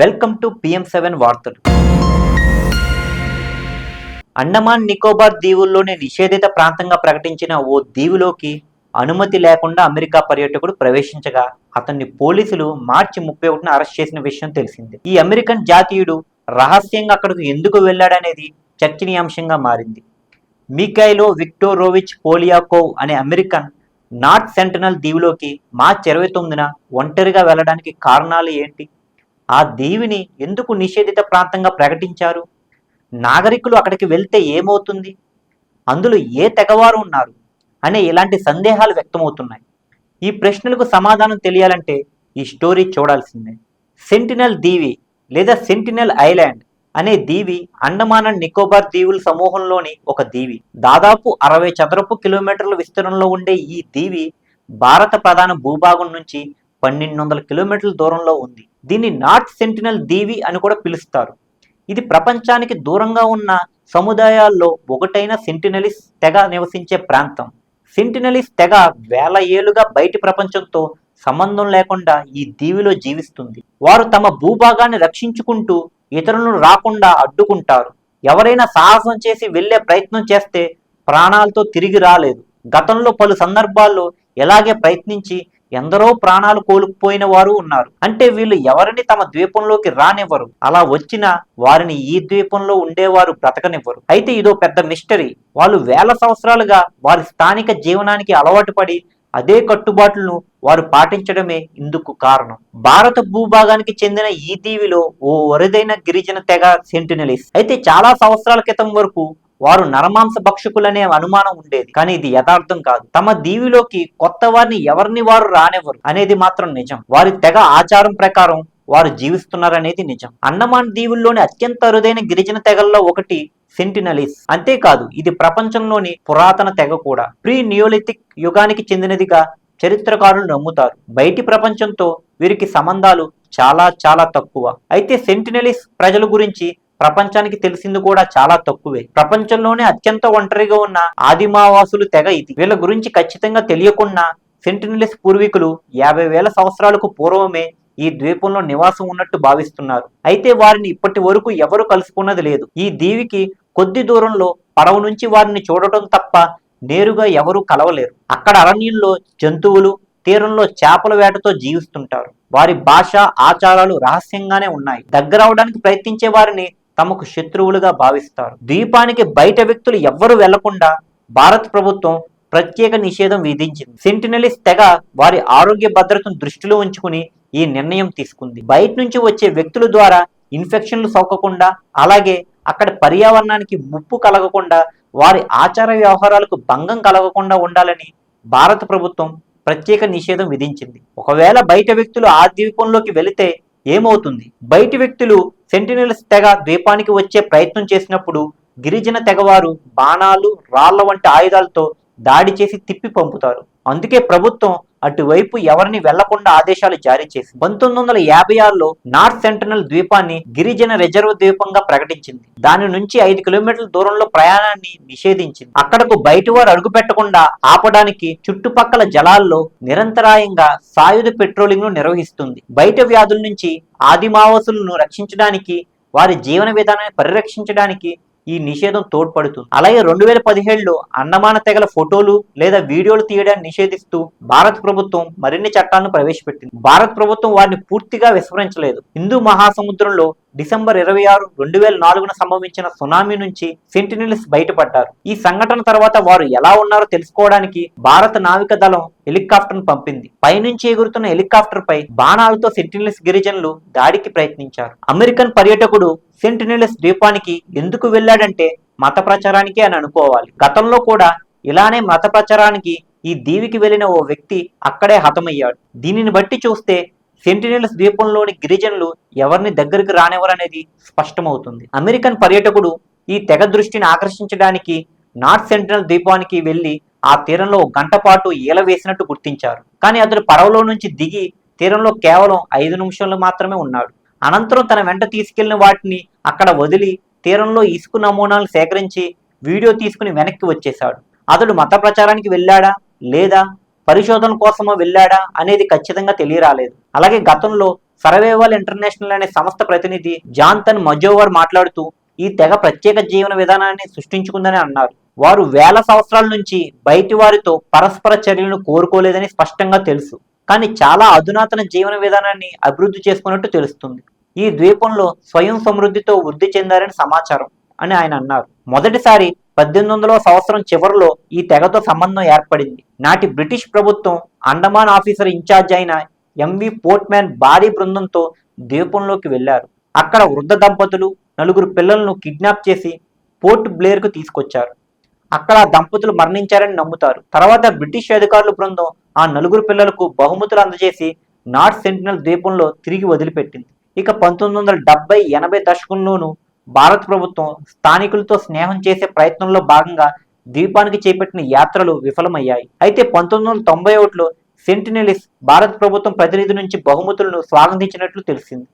Welcome to PM seven వార్తలు. అండమాన్ నికోబార్ దీవుల్లోని నిషేధిత ప్రాంతంగా ప్రకటించిన ఓ దీవులోకి అనుమతి లేకుండా అమెరికా పర్యాటకుడు ప్రవేశించగా అతన్ని పోలీసులు మార్చి ముప్పై ఒకటిన అరెస్ట్ చేసిన విషయం తెలిసింది. ఈ అమెరికన్ జాతీయుడు రహస్యంగా అక్కడికి ఎందుకు వెళ్ళాడనేది చర్చనీయాంశంగా మారింది. మికైలో విక్టోరోవిచ్ పోలియాకోవ్ అనే అమెరికన్ నార్త్ సెంటనల్ దీవిలోకి మార్చి ఇరవై తొమ్మిదిన ఒంటరిగా వెళ్ళడానికి కారణాలు ఏంటి? ఆ దీవిని ఎందుకు నిషేధిత ప్రాంతంగా ప్రకటించారు? నాగరికులు అక్కడికి వెళ్తే ఏమవుతుంది? అందులో ఏ తెగవారు ఉన్నారు? అనే ఇలాంటి సందేహాలు వ్యక్తమవుతున్నాయి. ఈ ప్రశ్నలకు సమాధానం తెలియాలంటే ఈ స్టోరీ చూడాల్సిందే. సెంటినల్ దీవి లేదా సెంటినల్ ఐలాండ్ అనే దీవి అండమాన్ అండ్ నికోబార్ దీవుల సమూహంలోని ఒక దీవి. దాదాపు అరవై చదరపు కిలోమీటర్ల విస్తీర్ణంలో ఉండే ఈ దీవి భారత ప్రధాన భూభాగం నుంచి పన్నెండు వందల కిలోమీటర్ల దూరంలో ఉంది. దీన్ని నార్త్ సెంటినల్ దీవి అని కూడా పిలుస్తారు. ఇది ప్రపంచానికి దూరంగా ఉన్న సముదాయాల్లో ఒకటైన సెంటినలిస్ తెగ నివసించే ప్రాంతం. సెంటినలిస్ తెగ వేల ఏళ్ళుగా బయటి ప్రపంచంతో సంబంధం లేకుండా ఈ దీవిలో జీవిస్తుంది. వారు తమ భూభాగాన్ని రక్షించుకుంటూ ఇతరులను రాకుండా అడ్డుకుంటారు. ఎవరైనా సాహసం చేసి వెళ్ళే ప్రయత్నం చేస్తే ప్రాణాలతో తిరిగి రాలేదు. గతంలో పలు సందర్భాల్లో ఎలాగే ప్రయత్నించి ఎందరో ప్రాణాలు కోల్పోయిన వారు ఉన్నారు. అంటే వీళ్ళు ఎవరిని తమ ద్వీపంలోకి రానివ్వరు. అలా వచ్చినా వారిని ఈ ద్వీపంలో ఉండేవారు బ్రతకనివ్వరు. అయితే ఇదో పెద్ద మిస్టరీ. వాళ్ళు వేల సంవత్సరాలుగా వారి స్థానిక జీవనానికి అలవాటు పడి అదే కట్టుబాట్లను వారు పాటించడమే ఇందుకు కారణం. భారత భూభాగానికి చెందిన ఈ దీవిలో ఓ వరుదైన గిరిజన తెగ సెంటినలిస్ అయితే చాలా సంవత్సరాల క్రితం వరకు వారు నరమాంస భక్షకులనే అనుమానం ఉండేది. కానీ ఇది యథార్థం కాదు. తమ దీవిలోకి కొత్త వారిని ఎవరిని వారు రానివ్వరు అనేది మాత్రం నిజం. వారి తెగ ఆచారం ప్రకారం వారు జీవిస్తున్నారనేది నిజం. అండమాన్ దీవుల్లోని అత్యంత అరుదైన గిరిజన తెగల్లో ఒకటి సెంటినలిస్. అంతేకాదు ఇది ప్రపంచంలోని పురాతన తెగ కూడా. ప్రీ నియోలిథిక్ యుగానికి చెందినదిగా చరిత్రకారులు నమ్ముతారు. బయటి ప్రపంచంతో వీరికి సంబంధాలు చాలా చాలా తక్కువ. అయితే సెంటినలిస్ ప్రజల గురించి ప్రపంచానికి తెలిసింది కూడా చాలా తక్కువే. ప్రపంచంలోనే అత్యంత ఒంటరిగా ఉన్న ఆదిమావాసులు తెగ ఇది. వీళ్ళ గురించి ఖచ్చితంగా తెలియకుండా సెంటినలిస్ పూర్వీకులు యాభై వేల సంవత్సరాలకు పూర్వమే ఈ ద్వీపంలో నివాసం ఉన్నట్టు భావిస్తున్నారు. అయితే వారిని ఇప్పటి వరకు ఎవరు కలుసుకున్నది లేదు. ఈ దీవికి కొద్ది దూరంలో పడవ నుంచి వారిని చూడటం తప్ప నేరుగా ఎవరూ కలవలేరు. అక్కడ అరణ్యంలో జంతువులు తీరంలో చేపల వేటతో జీవిస్తుంటారు. వారి భాష ఆచారాలు రహస్యంగానే ఉన్నాయి. దగ్గర అవడానికి ప్రయత్నించే వారిని తమకు శత్రువులుగా భావిస్తారు. ద్వీపానికి బయట వ్యక్తులు ఎవ్వరూ వెళ్ళకుండా భారత ప్రభుత్వం ప్రత్యేక నిషేధం విధించింది. సెంటినలిస్ తెగ వారి ఆరోగ్య భద్రతను దృష్టిలో ఉంచుకుని ఈ నిర్ణయం తీసుకుంది. బయట నుంచి వచ్చే వ్యక్తుల ద్వారా ఇన్ఫెక్షన్లు సోకకుండా అలాగే అక్కడ పర్యావరణానికి ముప్పు కలగకుండా వారి ఆచార వ్యవహారాలకు భంగం కలగకుండా ఉండాలని భారత ప్రభుత్వం ప్రత్యేక నిషేధం విధించింది. ఒకవేళ బయట వ్యక్తులు ఆ ద్వీపంలోకి వెళితే ఏమవుతుంది? బయటి వ్యక్తులు సెంటినల్స్ తెగ ద్వీపానికి వచ్చే ప్రయత్నం చేసినప్పుడు గిరిజన తెగవారు బాణాలు రాళ్ళ వంటి ఆయుధాలతో దాడి చేసి తిప్పి పంపుతారు. అందుకే ప్రభుత్వం అటువైపు ఎవరిని వెళ్ళకుండా ఆదేశాలు జారీ చేసింది. పంతొమ్మిది వందల యాభై ఆరులో నార్త్ సెంటనల్ ద్వీపాన్ని గిరిజన రిజర్వ్ ద్వీపంగా ప్రకటించింది. దాని నుంచి ఐదు కిలోమీటర్ల దూరంలో ప్రయాణాన్ని నిషేధించింది. అక్కడకు బయటి వారు అడుగు పెట్టకుండా ఆపడానికి చుట్టుపక్కల జలాల్లో నిరంతరాయంగా సాయుధ పెట్రోలింగ్ను నిర్వహిస్తుంది. బయట వ్యాధుల నుంచి ఆదిమావాసులను రక్షించడానికి వారి జీవన విధానాన్ని పరిరక్షించడానికి ఈ నిషేధం తోడ్పడుతుంది. అలాగే రెండు వేల పదిహేడులో అండమాన తెగల ఫోటోలు లేదా వీడియోలు తీయడాన్ని నిషేధిస్తూ భారత ప్రభుత్వం మరిన్ని చట్టాలను ప్రవేశపెట్టింది. భారత ప్రభుత్వం వారిని పూర్తిగా విస్మరించలేదు. హిందూ మహాసముద్రంలో డిసెంబర్ ఇరవై ఆరు రెండు వేల నాలుగున సంభవించిన సునామీ నుంచి సెంటినల్స్ బయటపడ్డారు. ఈ సంఘటన తర్వాత వారు ఎలా ఉన్నారో తెలుసుకోవడానికి భారత నావిక దళం హెలికాప్టర్ పంపింది. పైనుంచి ఎగురుతున్న హెలికాప్టర్ పై బాణాలతో సెంటినల్స్ గిరిజనులు దాడికి ప్రయత్నించారు. అమెరికన్ పర్యాటకుడు సెంటినల్స్ ద్వీపానికి ఎందుకు వెళ్ళాడంటే మత ప్రచారానికి అని అనుకోవాలి. గతంలో కూడా ఇలానే మత ప్రచారానికి ఈ దీవికి వెళ్ళిన ఓ వ్యక్తి అక్కడే హతమయ్యాడు. దీనిని బట్టి చూస్తే సెంటినల్స్ ద్వీపంలోని గిరిజనులు ఎవరిని దగ్గరికి రానివ్వరనేది స్పష్టమవుతుంది. అమెరికన్ పర్యాటకుడు ఈ తెగ దృష్టిని ఆకర్షించడానికి నార్త్ సెంటినల్ ద్వీపానికి వెళ్ళి ఆ తీరంలో గంట పాటు ఈల వేసినట్టు గుర్తించారు. కానీ అతడు పడవలో నుంచి దిగి తీరంలో కేవలం ఐదు నిమిషాలు మాత్రమే ఉన్నాడు. అనంతరం తన వెంట తీసుకెళ్ళిన వాటిని అక్కడ వదిలి తీరంలో ఇసుక నమూనాలు సేకరించి వీడియో తీసుకుని వెనక్కి వచ్చేశాడు. అతడు మత ప్రచారానికి వెళ్ళాడా? లేదా పరిశోధన కోసమో వెళ్ళాడా అనేది ఖచ్చితంగా తెలియరాలేదు. అలాగే గతంలో సర్వేవల్ ఇంటర్నేషనల్ అనే సంస్థ ప్రతినిధి జాన్తన్ మజోవర్ మాట్లాడుతూ ఈ తెగ ప్రత్యేక జీవన విధానాన్ని సృష్టించుకుందని అన్నారు. వారు వేల సంవత్సరాల నుంచి బయటి వారితో పరస్పర చర్యలను కోరుకోలేదని స్పష్టంగా తెలుసు. కానీ చాలా అధునాతన జీవన విధానాన్ని అభివృద్ధి చేసుకున్నట్టు తెలుస్తుంది. ఈ ద్వీపంలో స్వయం సమృద్ధితో వృద్ధి చెందారని సమాచారం అని ఆయన అన్నారు. మొదటిసారి పద్దెనిమిది వందల సంవత్సరం చివరిలో ఈ తెగతో సంబంధం ఏర్పడింది. నాటి బ్రిటిష్ ప్రభుత్వం అండమాన్ ఆఫీసర్ ఇన్ఛార్జ్ అయిన ఎంవి పోర్ట్మ్యాన్ భారీ బృందంతో ద్వీపంలోకి వెళ్ళారు అక్కడ వృద్ధ దంపతులు నలుగురు పిల్లలను కిడ్నాప్ చేసి పోర్ట్ బ్లేర్కు తీసుకొచ్చారు. అక్కడ ఆ దంపతులు మరణించారని నమ్ముతారు. తర్వాత బ్రిటిష్ అధికారుల బృందం ఆ నలుగురు పిల్లలకు బహుమతులు అందజేసి నార్త్ సెంటినల్ ద్వీపంలో తిరిగి వదిలిపెట్టింది. ఇక పంతొమ్మిది వందల డెబ్బై ఎనభై దశకంలోనూ భారత ప్రభుత్వం స్థానికులతో స్నేహం చేసే ప్రయత్నంలో భాగంగా ద్వీపానికి చేపట్టిన యాత్రలు విఫలమయ్యాయి. అయితే పంతొమ్మిది వందల తొంభై ఒకటిలో సెంటినెలిస్ భారత ప్రభుత్వం ప్రతినిధి నుంచి బహుమతులను స్వాగతించినట్లు తెలిసింది.